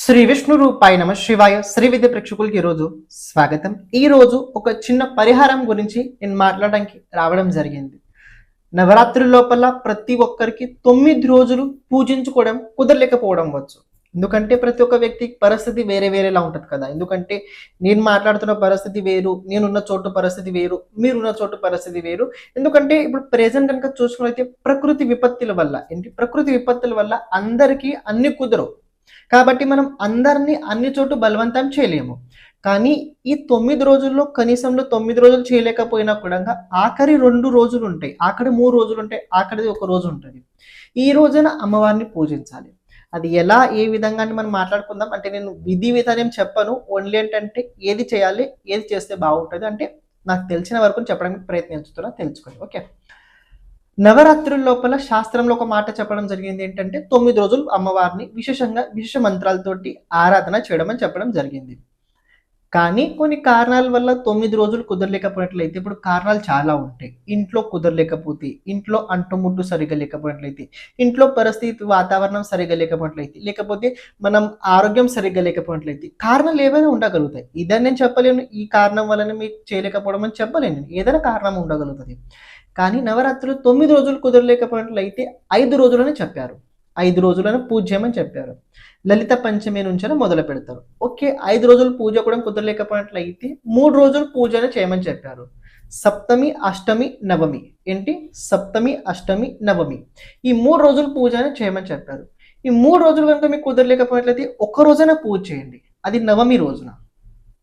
శ్రీ విష్ణు రూపాయ నమ శివాయ శ్రీ విద్య ప్రేక్షకులకి ఈరోజు స్వాగతం. ఈ రోజు ఒక చిన్న పరిహారం గురించి నేను మాట్లాడడానికి రావడం జరిగింది. నవరాత్రి లోపల ప్రతి ఒక్కరికి తొమ్మిది రోజులు పూజించుకోవడం కుదరలేకపోవడం వచ్చు. ఎందుకంటే ప్రతి ఒక్క వ్యక్తి పరిస్థితి వేరే వేరేలా ఉంటుంది కదా. ఎందుకంటే నేను మాట్లాడుతున్న పరిస్థితి వేరు నేనున్న చోటు పరిస్థితి వేరు మీరున్న చోటు పరిస్థితి వేరు. ఎందుకంటే ఇప్పుడు ప్రెసెంట్ కనుక చూసుకున్నైతే ప్రకృతి విపత్తుల వల్ల ఏంటి? ప్రకృతి విపత్తుల వల్ల అందరికీ అన్ని కుదరవు. కాబట్టి మనం అందరినీ అన్ని చోటు బలవంతం చేయలేము. కానీ ఈ తొమ్మిది రోజుల్లో కనీసంలో తొమ్మిది రోజులు చేయలేకపోయినా కూడా ఆఖరి రెండు రోజులు ఉంటాయి ఆఖరి మూడు రోజులు ఉంటాయి ఆఖరిది ఒక రోజు ఉంటుంది ఈ రోజున అమ్మవారిని పూజించాలి. అది ఎలా ఏ విధంగా అని మనం మాట్లాడుకుందాం. అంటే నేను విధి విధానం చెప్పను. ఓన్లీ ఏంటంటే ఏది చేయాలి ఏది చేస్తే బాగుంటుంది అంటే నాకు తెలిసిన వరకు చెప్పడానికి ప్రయత్నిస్తున్నా తెలుసుకోండి. ఓకే? నవరాత్రుల లోపల శాస్త్రంలో ఒక మాట చెప్పడం జరిగింది ఏంటంటే తొమ్మిది రోజులు అమ్మవారిని విశేషంగా విశేష మంత్రాలతోటి ఆరాధన చేయడం అని చెప్పడం జరిగింది. కానీ కొన్ని కారణాల వల్ల తొమ్మిది రోజులు కుదరలేకపోయినట్లయితే ఇప్పుడు కారణాలు చాలా ఉంటాయి. ఇంట్లో కుదరలేకపోతే ఇంట్లో అంటుముట్టు సరిగా లేకపోయినట్లయితే ఇంట్లో పరిస్థితి వాతావరణం సరిగా లేకపోయినట్లయితే లేకపోతే మనం ఆరోగ్యం సరిగ్గా లేకపోయినట్లయితే కారణాలు ఏవైనా ఉండగలుగుతాయి. ఇదని నేను చెప్పలేను. ఈ కారణం వలన మీరు చేయలేకపోవడం అని చెప్పలేను ఏదైనా కారణం ఉండగలుగుతుంది. కానీ నవరాత్రులు తొమ్మిది రోజులు కుదరలేకపోయినట్లయితే ఐదు రోజులని చెప్పారు. ఐదు రోజులను పూజ చేయమని చెప్పారు. లలిత పంచమి నుంచే మొదలు పెడతారు. ఓకే ఐదు రోజులు పూజ కూడా కుదరలేకపోయినట్లయితే మూడు రోజులు పూజను చేయమని చెప్పారు. సప్తమి అష్టమి నవమి. ఏంటి? సప్తమి అష్టమి నవమి. ఈ మూడు రోజులు పూజను చేయమని చెప్పారు. ఈ మూడు రోజులు కనుక మీకు కుదరలేకపోయినట్లయితే ఒక్క రోజైనా పూజ చేయండి. అది నవమి రోజున.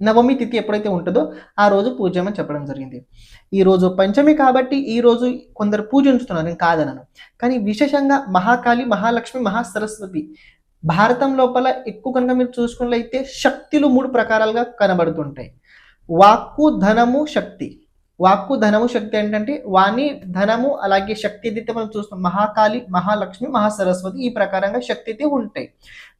నవమి తిథి ఎప్పుడైతే ఉంటుందో ఆ రోజు పూజ చేయమని చెప్పడం జరిగింది. ఈ రోజు పంచమి కాబట్టి ఈ రోజు కొందరు పూజ ఉంచుతున్నారు నేను కాదనను. కానీ విశేషంగా మహాకాళి మహాలక్ష్మి మహాసరస్వతి భారతం లోపల ఎక్కువ కనుక మీరు చూసుకున్నట్లయితే శక్తులు మూడు ప్రకారాలుగా కనబడుతుంటాయి. వాక్కు ధనము శక్తి. వాక్కు ధనము శక్తి ఏంటంటే వాణి ధనము అలాగే శక్తి అయితే మనం చూస్తాం మహాకాళి మహాలక్ష్మి మహాసరస్వతి ఈ ప్రకారంగా శక్తి అయితే ఉంటాయి.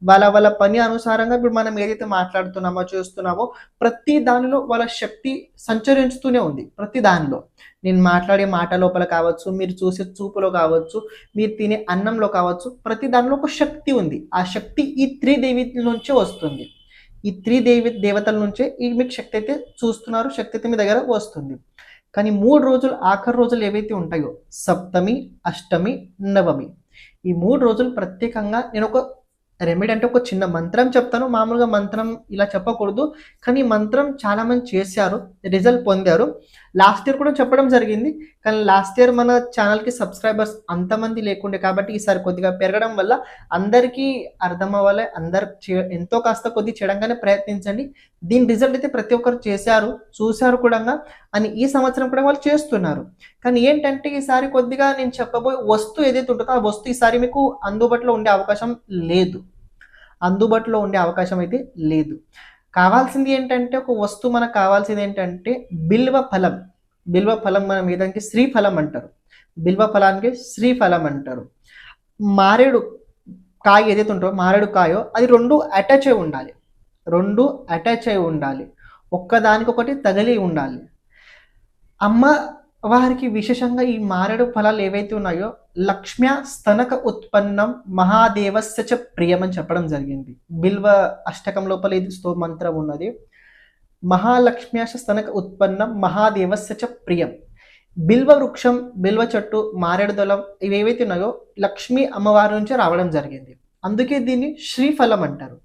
వాళ్ళ వాళ్ళ పని అనుసారంగా ఇప్పుడు మనం ఏదైతే మాట్లాడుతున్నామో చూస్తున్నామో ప్రతి దానిలో వాళ్ళ శక్తి సంచరించుతూనే ఉంది. ప్రతి దానిలో. నేను మాట్లాడే మాట లోపల కావచ్చు మీరు చూసే చూపులో కావచ్చు మీరు తినే అన్నంలో కావచ్చు ప్రతి దానిలో ఒక శక్తి ఉంది. ఆ శక్తి ఈ త్రిదేవి నుంచే వస్తుంది. ఈ త్రిదేవి దేవతల నుంచే ఈ మీకు శక్తి అయితే చూస్తున్నారు శక్తి అయితే మీ దగ్గర వస్తుంది. కానీ మూడు రోజులు ఆఖరి రోజులు ఏవైతే ఉంటాయో సప్తమి అష్టమి నవమి ఈ మూడు రోజులు ప్రత్యేకంగా నేను ఒక రెమెడీ అంటే ఒక చిన్న మంత్రం చెప్తాను. మామూలుగా మంత్రం ఇలా చెప్పకూడదు. కానీ మంత్రం చాలామంది చేశారు రిజల్ట్ పొందారు. లాస్ట్ ఇయర్ కూడా చెప్పడం జరిగింది. కానీ లాస్ట్ ఇయర్ మన ఛానల్కి సబ్స్క్రైబర్స్ అంతమంది లేకుండే కాబట్టి ఈసారి కొద్దిగా పెరగడం వల్ల అందరికీ అర్థం అవ్వాలి అందరు ఎంతో కాస్త కొద్ది చేయడంగానే ప్రయత్నించండి. దీని రిజల్ట్ అయితే ప్రతి ఒక్కరు చేశారు చూశారు కూడా అని ఈ సంవత్సరం కూడా వాళ్ళు చేస్తున్నారు. కానీ ఏంటంటే ఈసారి కొద్దిగా నేను చెప్పబోయే వస్తువు ఏదైతే ఉంటుందో ఆ వస్తువు ఈసారి మీకు అందుబాటులో ఉండే అవకాశం లేదు. అందుబాటులో ఉండే అవకాశం అయితే లేదు. కావాల్సింది ఏంటంటే ఒక వస్తువు మనకు కావాల్సింది ఏంటంటే బిల్వ ఫలం. బిల్వ ఫలం మనం ఏదంటే శ్రీఫలం అంటారు. బిల్వ ఫలానికి శ్రీఫలం అంటారు. మారేడు కాయ ఏదైతే ఉంటుందో మారేడు కాయో అది రెండు అటాచ్ అయి ఉండాలి. రెండు అటాచ్ అయి ఉండాలి. ఒక్కదానికొకటి తగిలి ఉండాలి. అమ్మ వారికి విశేషంగా ఈ మారేడు ఫలాలు ఏవైతే ఉన్నాయో లక్ష్మ్య స్తనక ఉత్పన్నం మహాదేవస్య చ చెప్పడం జరిగింది. బిల్వ అష్టకం లోపల ఇది sto మంత్రం ఉన్నది. మహాలక్ష్మ్యాశ స్తనక ఉత్పన్నం మహాదేవస్య చ ప్రియం. బిల్వ వృక్షం బిల్వ చెట్టు మారేడు దళం ఇవి ఏవైతే ఉన్నాయో లక్ష్మీ అమ్మవారి నుంచి రావడం జరిగింది. అందుకే దీన్ని శ్రీఫలం అంటారు.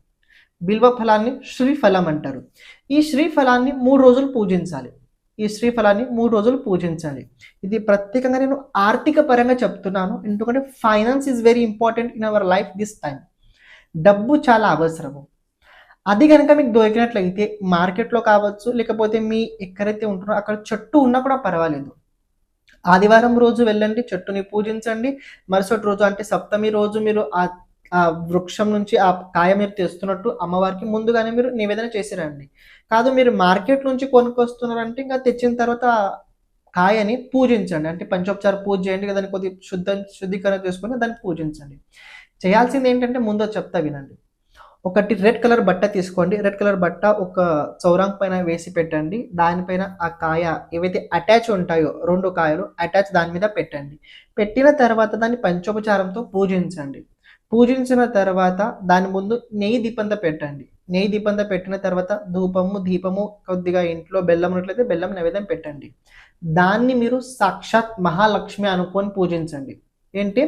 బిల్వ ఫలాన్ని శ్రీఫలం అంటారు. ఈ శ్రీఫలాన్ని మూడు రోజులు పూజించాలి. ఈ శ్రీఫలాన్ని మూడు రోజులు పూజించాలి. ఇది ప్రత్యేకంగా నేను ఆర్థిక పరంగా చెప్తున్నాను. ఎందుకంటే finance is very important in our life this time డబ్బు చాలా అవసరము. అది కనుక మీకు దొరికినట్లయితే మార్కెట్లో కావచ్చు లేకపోతే మీ ఎక్కడైతే ఉంటున్నారో అక్కడ చెట్టు ఉన్నా కూడా పర్వాలేదు. ఆదివారం రోజు వెళ్ళండి చెట్టుని పూజించండి. మరుసటి రోజు అంటే సప్తమి రోజు మీరు ఆ ఆ వృక్షం నుంచి ఆ కాయ మీరు తెస్తున్నట్టు అమ్మవారికి ముందుగానే మీరు నివేదన చేసి రండి కాదు మీరు మార్కెట్ నుంచి కొనుక్కొస్తున్నారంటే ఇంకా తెచ్చిన తర్వాత కాయని పూజించండి. అంటే పంచోపచార పూజ చేయండి దాన్ని కొద్ది శుద్ధ శుద్ధీకరణ చేసుకొని దాన్ని పూజించండి. చేయాల్సింది ఏంటంటే ముందో చెప్తా వినండి. ఒకటి రెడ్ కలర్ బట్ట తీసుకోండి. రెడ్ కలర్ బట్ట ఒక చౌరాంగ్ పైన వేసి పెట్టండి. దానిపైన ఆ కాయ ఏవైతే అటాచ్ ఉంటాయో రెండు కాయలు అటాచ్ దాని మీద పెట్టండి. పెట్టిన తర్వాత దాన్ని పంచోపచారంతో పూజించండి. పూజించిన తర్వాత దాని ముందు నెయ్యి దీపంతో పెట్టండి. నెయ్యి దీపంతో పెట్టిన తర్వాత ధూపము దీపము కొద్దిగా ఇంట్లో బెల్లం ఉన్నట్లయితే బెల్లం నైవేద్యం పెట్టండి. దాన్ని మీరు సాక్షాత్ మహాలక్ష్మి అనుకొని పూజించండి. ఏంటి?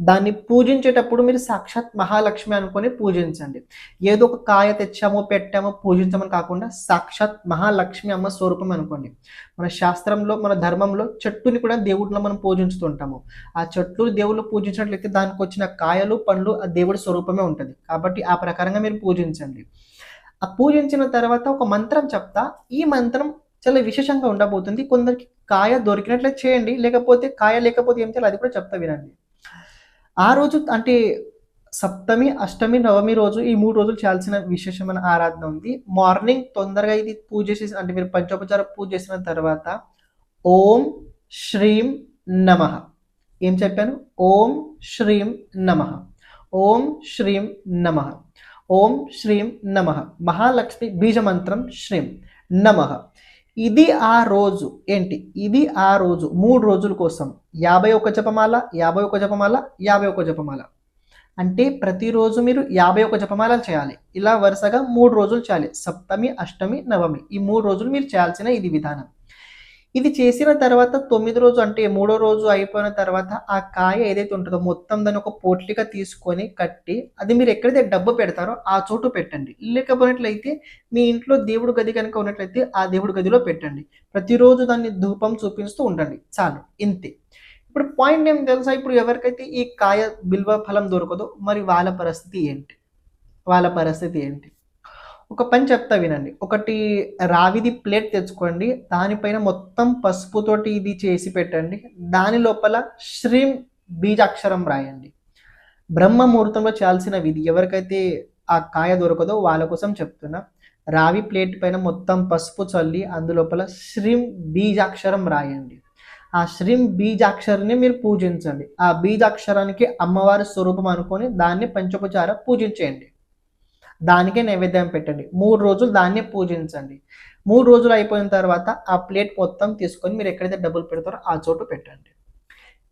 దాన్ని పూజించేటప్పుడు మీరు సాక్షాత్ మహాలక్ష్మి అనుకొని పూజించండి. ఏదో ఒక కాయ తెచ్చామో పెట్టామో పూజించమని కాకుండా సాక్షాత్ మహాలక్ష్మి అమ్మ స్వరూపం అనుకోండి. మన శాస్త్రంలో మన ధర్మంలో చెట్టుని కూడా దేవుడిలో మనం పూజించుతుంటాము. ఆ చెట్లు దేవుళ్ళు పూజించినట్లయితే దానికి వచ్చిన కాయలు పండ్లు ఆ దేవుడి స్వరూపమే ఉంటుంది. కాబట్టి ఆ ప్రకారంగా మీరు పూజించండి. ఆ పూజించిన తర్వాత ఒక మంత్రం చెప్తా. ఈ మంత్రం చాలా విశేషంగా ఉండబోతుంది. కొందరికి కాయ దొరికినట్లే చేయండి. లేకపోతే కాయ లేకపోతే ఏం చేయాలి అది కూడా చెప్తా వినండి. ఆ రోజు అంటే సప్తమి అష్టమి నవమి రోజు ఈ మూడు రోజులు చేయాల్సిన విశేషమైన ఆరాధన ఉంది. మార్నింగ్ తొందరగా ఇది పూజ చేసి అంటే మీరు పంచోపచార పూజ చేసిన తర్వాత ఓం శ్రీం నమ. ఏం చెప్పాను? ఓం శ్రీం నమ. ఓం శ్రీం నమ. ఓం శ్రీం నమ. మహాలక్ష్మి బీజమంత్రం శ్రీం నమ. ఇది ఆ రోజు. ఏంటి? ఇది ఆ రోజు. మూడు రోజుల కోసం. యాభై ఒక జపమాల యాభై ఒక జపమాల యాభై ఒక జపమాల. అంటే ప్రతిరోజు మీరు యాభై ఒక జపమాలలు చేయాలి. ఇలా వరుసగా మూడు రోజులు చేయాలి. సప్తమి అష్టమి నవమి. ఈ మూడు రోజులు మీరు చేయాల్సిన ఇది విధానం. ఇది చేసిన తర్వాత తొమ్మిది రోజు అంటే మూడో రోజు అయిపోయిన తర్వాత ఆ కాయ ఏదైతే ఉంటుందో మొత్తం దాన్ని ఒక పోట్లిగా తీసుకొని కట్టి అది మీరు ఎక్కడైతే డబ్బు పెడతారో ఆ చోటు పెట్టండి. లేకపోయినట్లయితే మీ ఇంట్లో దేవుడు గది కనుక ఉన్నట్లయితే ఆ దేవుడు గదిలో పెట్టండి. ప్రతిరోజు దాన్ని ధూపం చూపిస్తూ ఉండండి. చాలు. ఇంతే. ఇప్పుడు పాయింట్ ఏం తెలుసా? ఇప్పుడు ఎవరికైతే ఈ కాయ బిల్వ ఫలం దొరకదో మరి వాళ్ళ పరిస్థితి ఏంటి? వాళ్ళ పరిస్థితి ఏంటి? ఒక పని చెప్తా వినండి. ఒకటి రావిది ప్లేట్ తెచ్చుకోండి. దానిపైన మొత్తం పసుపుతోటి ఇది చేసి పెట్టండి. దాని లోపల శ్రీం బీజాక్షరం రాయండి. బ్రహ్మ ముహూర్తంలో చేయాల్సిన విధి ఎవరికైతే ఆ కాయ దొరకదో వాళ్ళ కోసం చెప్తున్నా. రావి ప్లేట్ పైన మొత్తం పసుపు చల్లి అందులోపల శ్రీం బీజాక్షరం రాయండి. ఆ శ్రీం బీజాక్షరాన్ని మీరు పూజించండి. ఆ బీజాక్షరానికి అమ్మవారి స్వరూపం అనుకొని దాన్ని పంచోపచార పూజించేయండి. దానికే నైవేద్యం పెట్టండి. మూడు రోజులు దాన్నే పూజించండి. మూడు రోజులు అయిపోయిన తర్వాత ఆ ప్లేట్ మొత్తం తీసుకొని మీరు ఎక్కడైతే డబ్బులు పెడతారో ఆ చోటు పెట్టండి.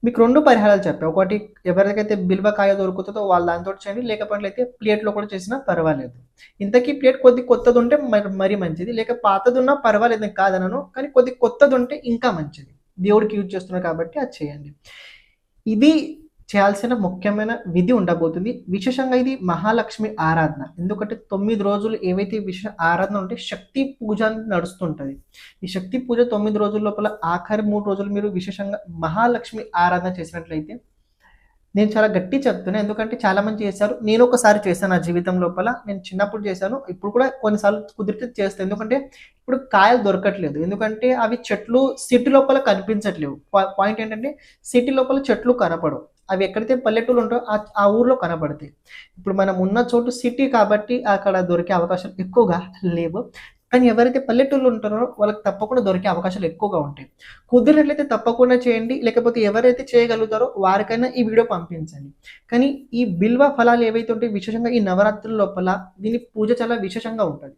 మీకు రెండు పరిహారాలు చెప్పాను ఒకటి ఎవరికైతే బిల్వకాయ దొరుకుతుందో వాళ్ళు దాంతో చేయండి. లేకపోతే ప్లేట్లో కూడా చేసినా పర్వాలేదు. ఇంతకీ ప్లేట్ కొద్ది కొత్తది ఉంటే మరి మరీ మంచిది. లేక పాతది ఉన్నా పర్వాలేదు కాదనను. కానీ కొద్ది కొత్తది ఉంటే ఇంకా మంచిది. దేవుడికి యూజ్ చేస్తున్నారు కాబట్టి అది చేయండి. ఇది చేయాల్సిన ముఖ్యమైన విధి ఉండబోతుంది. విశేషంగా ఇది మహాలక్ష్మి ఆరాధన. ఎందుకంటే తొమ్మిది రోజులు ఏవైతే విశేష ఆరాధన ఉంటే శక్తి పూజ నడుస్తుంటుంది. ఈ శక్తి పూజ తొమ్మిది రోజుల లోపల ఆఖరి మూడు రోజులు మీరు విశేషంగా మహాలక్ష్మి ఆరాధన చేసినట్లయితే నేను చాలా గట్టి చెప్తున్నా. ఎందుకంటే చాలా మంది చేశారు. నేను ఒకసారి చేశాను నా జీవితం లోపల. నేను చిన్నప్పుడు చేశాను. ఇప్పుడు కూడా కొన్నిసార్లు కుదిరితే చేస్తాను ఎందుకంటే ఇప్పుడు కాయలు దొరకట్లేదు. ఎందుకంటే అవి చెట్లు సిటీ లోపల కనిపించట్లేవు. పాయింట్ ఏంటంటే సిటీ లోపల చెట్లు కనపడవు. అవి ఎక్కడైతే పల్లెటూరు ఉంటాయో ఆ- ఊర్లో కనబడతాయి. ఇప్పుడు మనం ఉన్న చోటు సిటీ కాబట్టి అక్కడ దొరికే అవకాశాలు ఎక్కువగా లేవు. కానీ ఎవరైతే పల్లెటూళ్ళు ఉంటారో వాళ్ళకి తప్పకుండా దొరికే అవకాశాలు ఎక్కువగా ఉంటాయి. కుదిరినట్లయితే తప్పకుండా చేయండి. లేకపోతే ఎవరైతే చేయగలుగుతారో వారికైనా ఈ వీడియో పంపించండి. కానీ ఈ బిల్వ ఫలాలు ఏవైతే ఉంటాయి విశేషంగా ఈ నవరాత్రుల లోపల దీని పూజ చాలా విశేషంగా ఉంటుంది.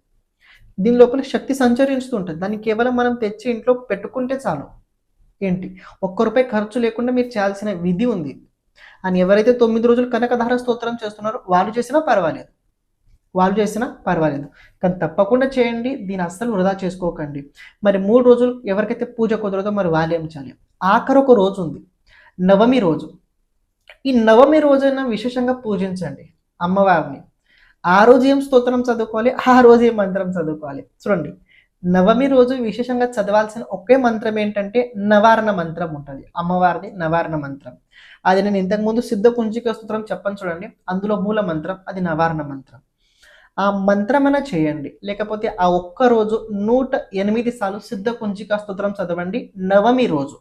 దీని లోపల శక్తి సంచరిస్తూ ఉంటుంది. దాన్ని కేవలం మనం తెచ్చి ఇంట్లో పెట్టుకుంటే చాలు. ఏంటి? ఒక్క రూపాయి ఖర్చు లేకుండా మీరు చేయాల్సిన విధి ఉంది. అని ఎవరైతే తొమ్మిది రోజులు కనకధార స్తోత్రం చేస్తున్నారో వాళ్ళు చేసినా పర్వాలేదు. వాళ్ళు చేసినా పర్వాలేదు. కానీ తప్పకుండా చేయండి. దీని అస్సలు వృధా చేసుకోకండి. మరి మూడు రోజులు ఎవరికైతే పూజ కుదరదో మరి వాళ్ళు ఏం చేయాలి? ఆఖరు ఒక రోజు ఉంది. నవమి రోజు. ఈ నవమి రోజైనా విశేషంగా పూజించండి అమ్మవారిని. ఆ రోజు ఏం స్తోత్రం చదువుకోవాలి? ఆ రోజు ఏం మంత్రం చదువుకోవాలి? చూడండి. నవమి రోజు విశేషంగా చదవాల్సిన ఒకే మంత్రం ఏంటంటే నవారణ మంత్రం ఉంటుంది. అమ్మవారిది నవారణ మంత్రం. అది నేను ఇంతకుముందు సిద్ధ కుంజిక స్తోత్రం చెప్పని చూడండి. అందులో మూల మంత్రం అది నవారణ మంత్రం. ఆ మంత్రమన చేయండి. లేకపోతే ఆ ఒక్క రోజు నూట ఎనిమిది సార్లు సిద్ధ కుంజిక స్తోత్రం చదవండి నవమి రోజు.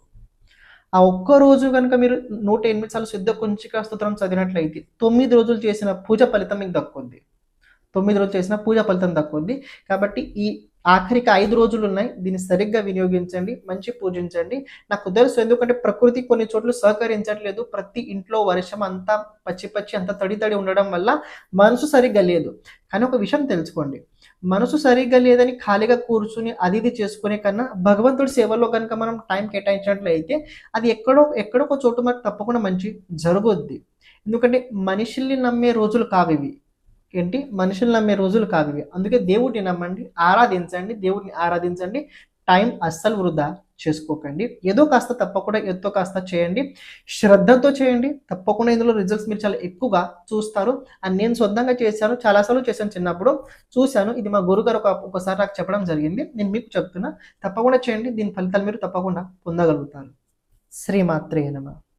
ఆ ఒక్క రోజు కనుక మీరు నూట ఎనిమిది సార్లు సిద్ధ కుంచిక స్తోత్రం చదివినట్లయితే తొమ్మిది రోజులు చేసిన పూజ ఫలితం మీకు దక్కుద్ది తొమ్మిది రోజులు చేసిన పూజ ఫలితం దక్కుద్ది కాబట్టి ఈ ఆఖరికి ఐదు రోజులు ఉన్నాయి దీన్ని సరిగ్గా వినియోగించండి మంచి పూజించండి. నాకు తెలుసు ఎందుకంటే ప్రకృతి కొన్ని చోట్ల సహకరించట్లేదు. ప్రతి ఇంట్లో వర్షం అంతా పచ్చి పచ్చి అంతా తడి తడి ఉండడం వల్ల మనసు సరిగ్గా లేదు. కానీ ఒక విషయం తెలుసుకోండి. మనసు సరిగ్గా లేదని ఖాళీగా కూర్చుని అది ఇది చేసుకునే కన్నా భగవంతుడి సేవలో కనుక మనం టైం కేటాయించినట్లయితే అది ఎక్కడో ఎక్కడో ఒక చోటు మనకు తప్పకుండా మంచి జరుగుద్ది. ఎందుకంటే మనుషుల్ని నమ్మే రోజులు కావివి. ఏంటి? మనుషులు నమ్మే రోజులు కావివి అందుకే దేవుడిని నమ్మండి ఆరాధించండి దేవుడిని ఆరాధించండి. టైం అస్సలు వృధా చేసుకోకండి. ఏదో కాస్త తప్పకుండా ఎంతో కాస్త చేయండి. శ్రద్ధతో చేయండి. తప్పకుండా ఇందులో రిజల్ట్స్ మీరు చాలా ఎక్కువగా చూస్తారు. అండ్ నేను సొంతంగా చేశాను చాలాసార్లు చేశాను చిన్నప్పుడు. చూశాను ఇది మా గురుగారు ఒక ఒకసారి నాకు చెప్పడం జరిగింది. నేను మీకు చెప్తున్నా తప్పకుండా చేయండి. దీని ఫలితాలు మీరు తప్పకుండా పొందగలుగుతారు. శ్రీమాత్రే నమ.